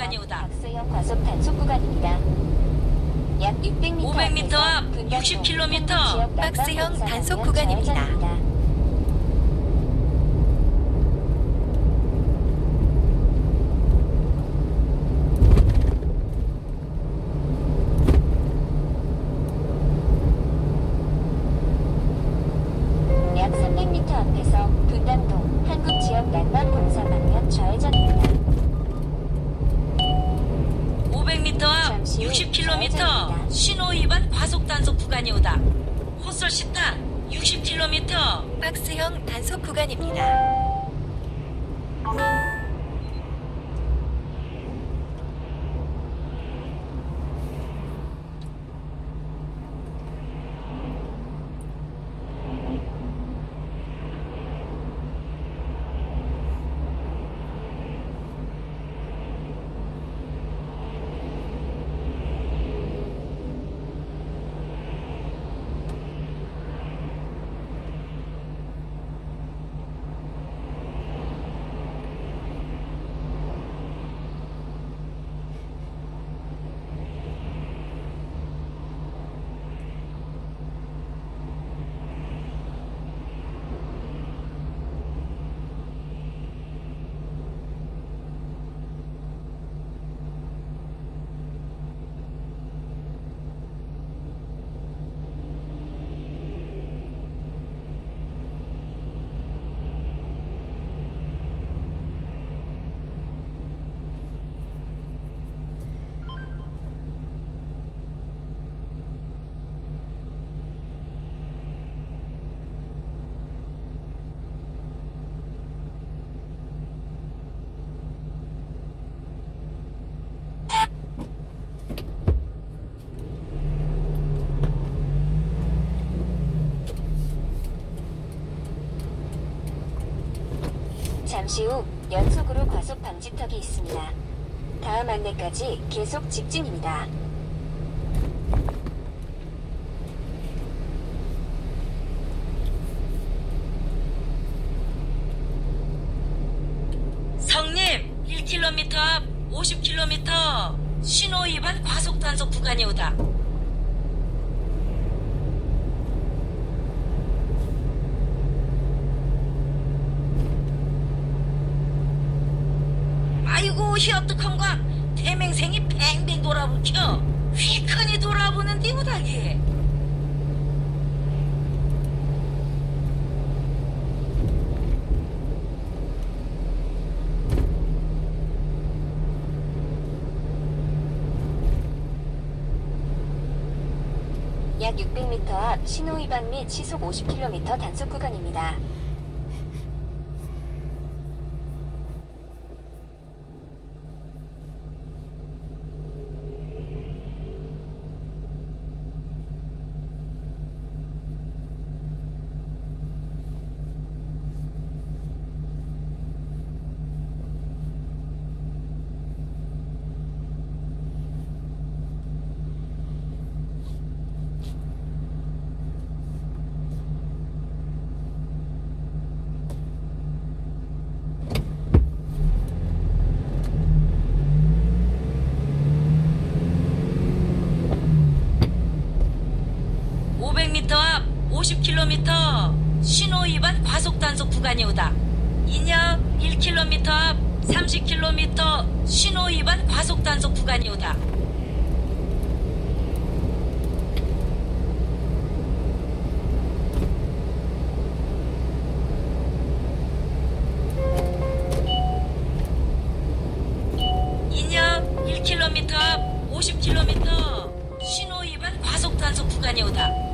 구간이 오다. 박스형 과속 단속 구간입니다. 약 600m 500m 앞 60km 박스형 단속 구간입니다. 약 300m 앞에서 분당동 한국 지역 랜만 공사 방면 좌회전 500m 앞 잠시 후 60km 좌회전입니다. 신호 위반 과속 단속 구간이 오다. 호설 시타 60km 박스형 단속 구간입니다. 잠시 후 연속으로 과속 방지턱이 있습니다. 다음 안내까지 계속 직진입니다. 성님 1km 앞 50km 신호 위반 과속 단속 구간이 오다. 아이고 희어떡한가 대맹생이 뱅뱅 돌아붙여 휘크니 돌아보는데 우다기 약 600m 앞 신호 위반 및 시속 50km 단속 구간입니다. 오 500m 앞 50km 신호 위반 과속 단속 구간이 오다. 인역 1km 앞 30km 신호 위반 과속 단속 구간이 오다. 인역 1km 앞 50km 신호 위반 과속 단속 구간이 오다.